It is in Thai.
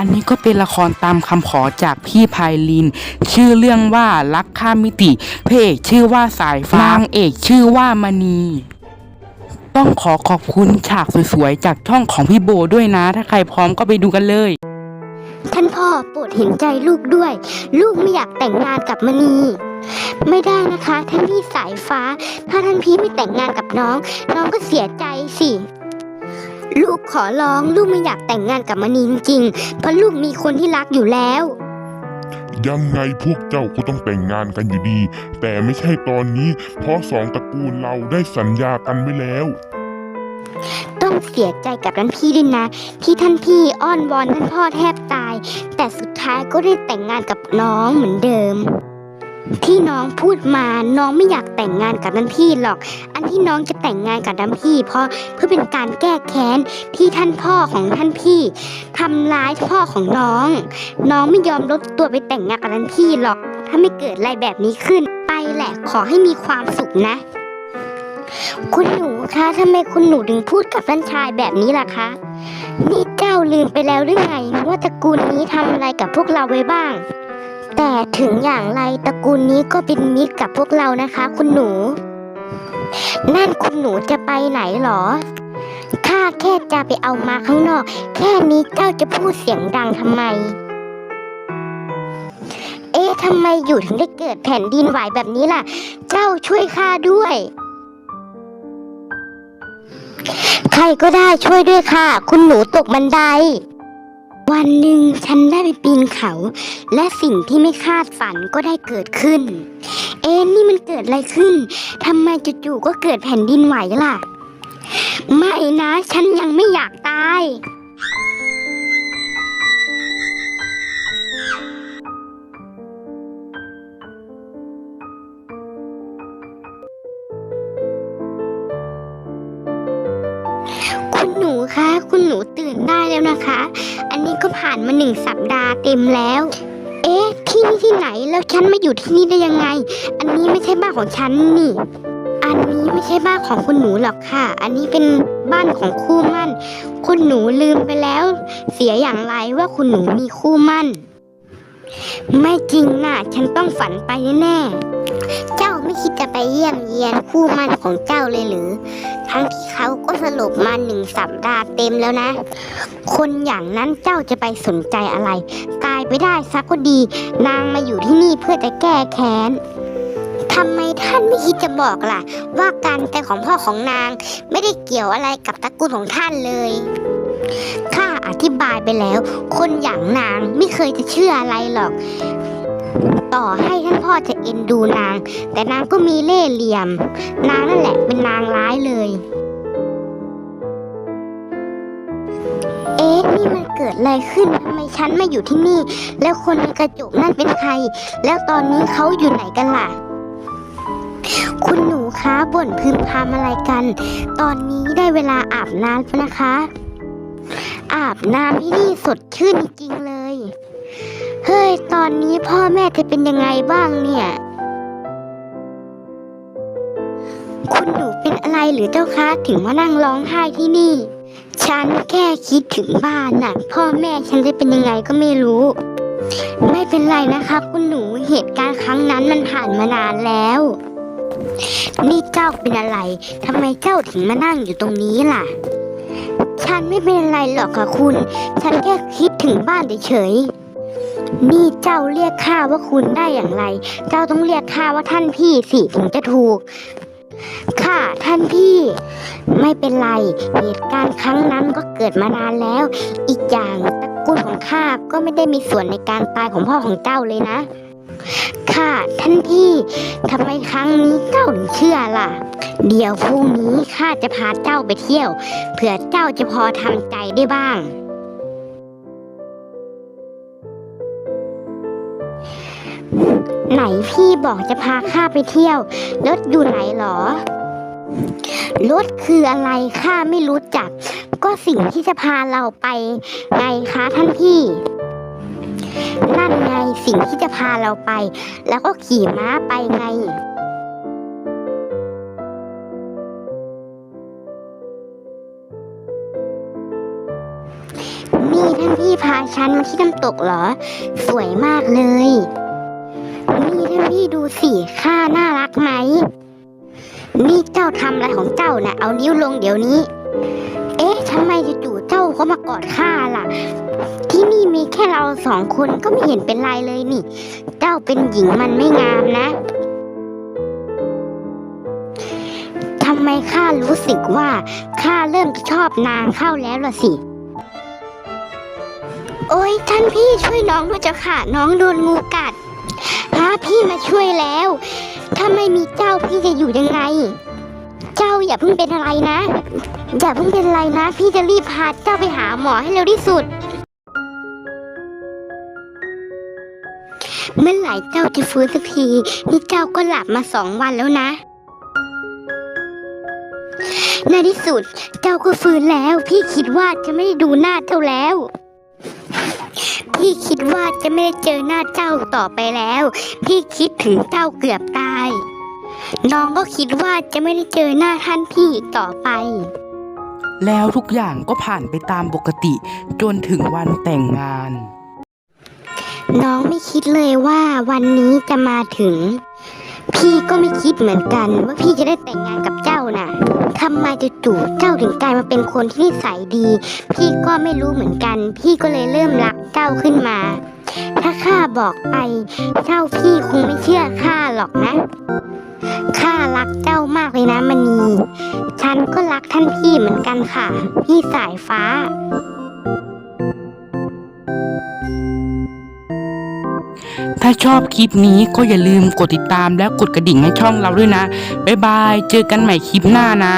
อันนี้ก็เป็นละครตามคำขอจากพี่ไพลิน ชื่อเรื่องว่ารักข้ามมิติพระเอกชื่อว่าสายฟ้านางเอกชื่อว่ามณีต้องขอขอบคุณฉากสวยๆ จากช่องของพี่โบด้วยนะ ถ้าใครพร้อมก็ไปดูกันเลย ท่านพ่อโปรดเห็นใจลูกด้วย ลูกไม่อยากแต่งงานกับมณี ไม่ได้นะคะ ท่านพี่สายฟ้า ถ้าท่านพี่ไม่แต่งงานกับน้อง น้องก็เสียใจสิ ลูกขอร้องลูกไม่อยากแต่งงานกับมณีจริงๆเพราะลูกมีคนที่รักอยู่แล้ว ยังไงพวกเจ้าก็ต้องแต่งงานกันอยู่ดี แต่ไม่ใช่ตอนนี้ เพราะสองตระกูลเราได้สัญญากันไว้แล้ว ต้องเสียใจกับท่านพี่ด้วยนะ ที่ท่านพี่อ้อนวอนท่านพ่อแทบตาย แต่สุดท้ายก็ได้แต่งงานกับน้องเหมือนเดิม ที่น้องพูดมาน้องไม่อยากแต่งงานกับท่นพี่หรอก อันที่น้องจะแต่งงานกับท่นพี่ เพราะเพื่อเป็นการแก้แค้นที่ท่านพ่อของท่านพี่ทำร้ายพ่อของน้อง น้องไม่ยอมลดตัวไปแต่งงานกับท่นพี่หรอก ถ้าไม่เกิดอะไรแบบนี้ขึ้น ไปแหละขอให้มีความสุขนะ คุณหนูคะทำไมคุณหนูถึงพูดกับท่านชายแบบนี้ล่ะคะนี่เจ้าลืมไปแล้วหรือไง ว่าตระกูลนี้ทำอะไรกับพวกเราไว้บ้าง แต่ถึงอย่างไรตระกูลนี้ก็เป็นมิตรกับพวกเรานะคะ คุณหนู นั่นคุณหนูจะไปไหนหรอ ข้าแค่จะไปเอามาข้างนอก แค่นี้เจ้าจะพูดเสียงดังทำไม เอ๊ะทำไมอยู่ถึงได้เกิดแผ่นดินไหวแบบนี้ล่ะ เจ้าช่วยข้าด้วย ใครก็ได้ช่วยด้วยค่ะ คุณหนูตกบันได วันหนึ่งฉันได้ไปปีนเขา และสิ่งที่ไม่คาดฝันก็ได้เกิดขึ้น เอ๊ะนี่มันเกิดอะไรขึ้นทำไมจู่ๆก็เกิดแผ่นดินไหวล่ะ ไม่นะ ฉันยังไม่อยากตาย คะคุณหนูตื่นได้แล้วนะคะ อันนี้ก็ผ่านมาหนึ่งสัปดาห์เต็มแล้ว เอ๊ะ ที่นี่ที่ไหนแล้วฉันมาอยู่ที่นี่ได้ยังไง อันนี้ไม่ใช่บ้านของฉันนี่ อันนี้ไม่ใช่บ้านของคุณหนูหรอกค่ะ อันนี้เป็นบ้านของคู่มั่น คุณหนูลืมไปแล้ว เสียอย่างไรว่าคุณหนูมีคู่มั่น ไม่จริงน่ะ ฉันต้องฝันไปแน่ๆ เจ้าไม่คิดจะไปเยี่ยมเยียนคู่มั่นของเจ้าเลยหรือ ทั้งที่เขาก็สลบมาหนึ่งสัปดาห์เต็มแล้วนะ คนอย่างนั้นเจ้าจะไปสนใจอะไร ตายไปได้สักก็ดี นางมาอยู่ที่นี่เพื่อจะแก้แค้นทำไมท่านไม่คิดจะบอกล่ะ ว่าการแตายของพ่อของนางไม่ได้เกี่ยวอะไรกับตระกูลของท่านเลยข้าอธิบายไปแล้ว คนอย่างนางไม่เคยจะเชื่ออะไรหรอก ต่อให้ท่านพ่อจะเอ็นดูนาง แต่นางก็มีเล่ห์เหลี่ยม นางนั่นแหละเป็นนางร้ายเลย เอ๊ะนี่มันเกิดอะไรขึ้นทำไมฉันมาอยู่ที่นี่ แล้วคนในกระจกนั่นเป็นใคร แล้วตอนนี้เขาอยู่ไหนกันล่ะ คุณหนูคะบ่นพึมพำอะไรกัน ตอนนี้ได้เวลาอาบน้ำแล้วนะคะ อาบน้ำที่นี่สดชื่นจริงๆเลย เฮ้ย ตอนนี้พ่อแม่จะเป็นยังไงบ้างเนี่ย คุณหนูเป็นอะไรหรือเจ้าคะถึงมานั่งร้องไห้ที่นี่ ฉันแค่คิดถึงบ้านน่ะ พ่อแม่ฉันจะเป็นยังไงก็ไม่รู้ ไม่เป็นไรนะคะ คุณหนูเหตุการณ์ครั้งนั้นมันผ่านมานานแล้ว นี่เจ้าเป็นอะไรทำไมเจ้าถึงมานั่งอยู่ตรงนี้ล่ะฉันไม่เป็นอะไรหรอกค่ะคุณ ฉันแค่คิดถึงบ้านเฉยๆ นี่เจ้าเรียกข้าว่าคุณได้อย่างไร เจ้าต้องเรียกข้าว่าท่านพี่สิถึงจะถูก ค่ะท่านพี่ ไม่เป็นไร เหตุการณ์ครั้งนั้นก็เกิดมานานแล้ว อีกอย่างตระกูลของข้าก็ไม่ได้มีส่วนในการตายของพ่อของเจ้าเลยนะ ค่ะท่านพี่ทำไมครั้งนี้เจ้าถึงเชื่อล่ะ เดี๋ยวพรุ่งนี้ข้าจะพาเจ้าไปเที่ยว เผื่อเจ้าจะพอทำใจได้บ้าง ไหนพี่บอกจะพาข้าไปเที่ยว รถอยู่ไหนหรอ รถคืออะไรข้าไม่รู้จัก ก็สิ่งที่จะพาเราไป ไงคะท่านพี่ นั่นไงสิ่งที่จะพาเราไป แล้วก็ขี่ม้าไปไงนี่ท่านพี่พาฉันมาที่น้ำตกเหรอ สวยมากเลย นี่ท่านพี่ดูสิข้าน่ารักไหม นี่เจ้าทำอะไรของเจ้านะ่ะ เอานิ้วลงเดี๋ยวนี้ เอ๊ะทำไมจู่ๆเจ้าก็มากอดข้าล่ะ ที่นี่มีแค่เราสองคนก็ไม่เห็นเป็นไรเลยนี่ เจ้าเป็นหญิงมันไม่งามนะทำไมข้ารู้สึกว่าข้าเริ่มชอบนางเข้าแล้วล่ะสิโอ้ยท่านพี่ช่วยน้องด้วยจ้าค่ะ น้องโดนงูกัด ฮะพี่มาช่วยแล้ว ถ้าไม่มีเจ้าพี่จะอยู่ยังไง เจ้าอย่าเพิ่งเป็นอะไรนะ อย่าเพิ่งเป็นอะไรนะ พี่จะรีบพาเจ้าไปหาหมอให้เร็วที่สุด เมื่อไหร่เจ้าจะฟื้นสักทีนี่เจ้าก็หลับมาสองวันแล้วนะในที่สุดเจ้าก็ฟื้นแล้ว พี่คิดว่าจะไม่ได้ดูหน้าเจ้าแล้ว พี่คิดว่าจะไม่ได้เจอหน้าเจ้าต่อไปแล้ว พี่คิดถึงเจ้าเกือบตาย น้องก็คิดว่าจะไม่ได้เจอหน้าท่านพี่อีกต่อไป แล้วทุกอย่างก็ผ่านไปตามปกติ จนถึงวันแต่งงาน น้องไม่คิดเลยว่าวันนี้จะมาถึง พี่ก็ไม่คิดเหมือนกัน ว่าพี่จะได้แต่งงานกับเจ้าน่ะทำไมจู่ๆเจ้าถึงกลายมาเป็นคนที่นิสัยดี พี่ก็ไม่รู้เหมือนกัน พี่ก็เลยเริ่มรักเจ้าขึ้นมา ถ้าข้าบอกไป เจ้าพี่คงไม่เชื่อข้าหรอกนะข้ารักเจ้ามากเลยนะมณี ฉันก็รักท่านพี่เหมือนกันค่ะ พี่สายฟ้า ถ้าชอบคลิปนี้ก็อย่าลืมกดติดตามและกดกระดิ่งให้ช่องเราด้วยนะ บ๊ายบาย เจอกันใหม่คลิปหน้านะ